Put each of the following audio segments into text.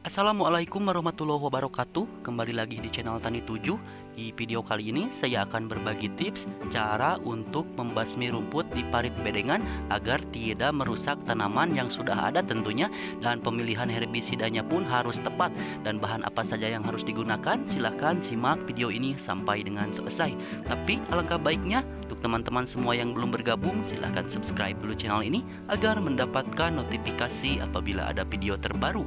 Assalamualaikum warahmatullahi wabarakatuh. Kembali lagi di channel Tani 7 Di video kali ini saya akan berbagi tips Cara untuk membasmi rumput di parit bedengan Agar tidak merusak tanaman yang sudah ada tentunya. Dan pemilihan herbisidanya pun harus tepat. Dan bahan apa saja yang harus digunakan Silahkan simak video ini sampai dengan selesai. Tapi alangkah baiknya untuk teman-teman semua yang belum bergabung silahkan subscribe dulu channel ini Agar mendapatkan notifikasi apabila ada video terbaru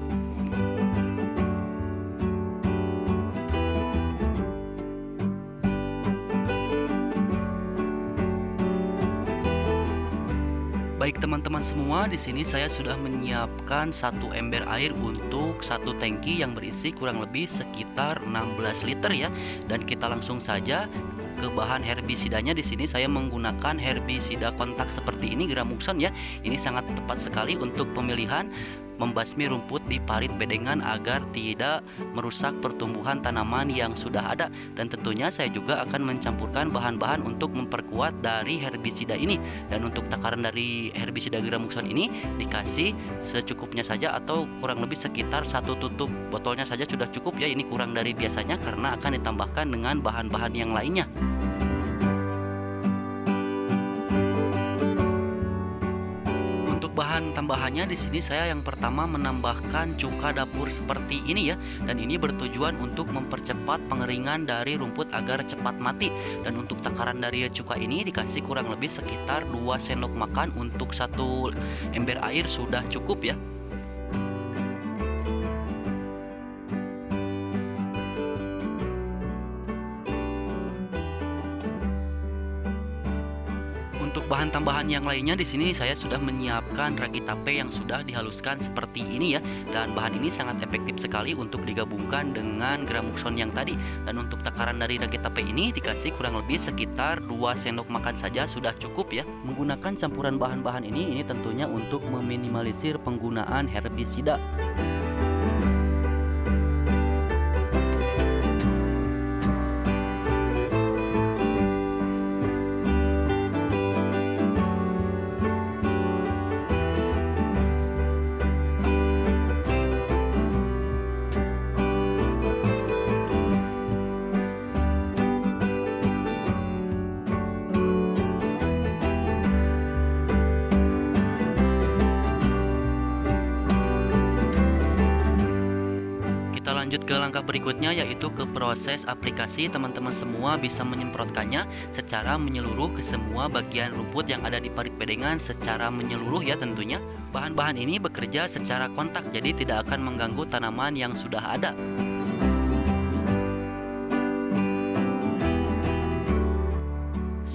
Baik teman-teman semua, di sini saya sudah menyiapkan satu ember air untuk satu tangki yang berisi kurang lebih sekitar 16 liter ya. Dan kita langsung saja ke bahan herbisidanya di sini saya menggunakan herbisida kontak seperti ini Gramuxon ya. Ini sangat tepat sekali untuk pemilihan membasmi rumput di parit bedengan agar tidak merusak pertumbuhan tanaman yang sudah ada. Dan tentunya saya juga akan mencampurkan bahan-bahan untuk memperkuat dari herbisida ini. Dan untuk takaran dari herbisida Gramuxon ini dikasih secukupnya saja atau kurang lebih sekitar satu tutup botolnya saja sudah cukup ya. Ini kurang dari biasanya karena akan ditambahkan dengan bahan-bahan yang lainnya bahan tambahannya di sini saya yang pertama menambahkan cuka dapur seperti ini ya. Dan ini bertujuan untuk mempercepat pengeringan dari rumput agar cepat mati. Dan untuk takaran dari cuka ini dikasih kurang lebih sekitar 2 sendok makan untuk satu ember air sudah cukup ya bahan tambahan yang lainnya di sini saya sudah menyiapkan ragi tape yang sudah dihaluskan seperti ini ya. Dan bahan ini sangat efektif sekali untuk digabungkan dengan gramuxon yang tadi. Dan untuk takaran dari ragi tape ini dikasih kurang lebih sekitar 2 sendok makan saja sudah cukup ya. Menggunakan campuran bahan-bahan ini ini tentunya untuk meminimalisir penggunaan herbisida lanjut ke langkah berikutnya yaitu ke proses aplikasi teman-teman semua bisa menyemprotkannya secara menyeluruh ke semua bagian rumput yang ada di parit bedengan secara menyeluruh ya tentunya. Bahan-bahan ini bekerja secara kontak jadi tidak akan mengganggu tanaman yang sudah ada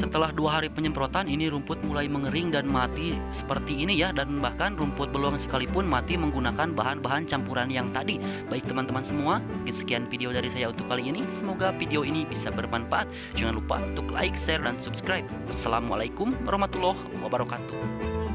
Setelah dua hari penyemprotan ini rumput mulai mengering dan mati seperti ini ya dan bahkan rumput belum sekalipun mati menggunakan bahan-bahan campuran yang tadi. Baik teman-teman semua, sekian video dari saya untuk kali ini. Semoga video ini bisa bermanfaat. Jangan lupa untuk like, share dan subscribe. Wassalamualaikum warahmatullahi wabarakatuh.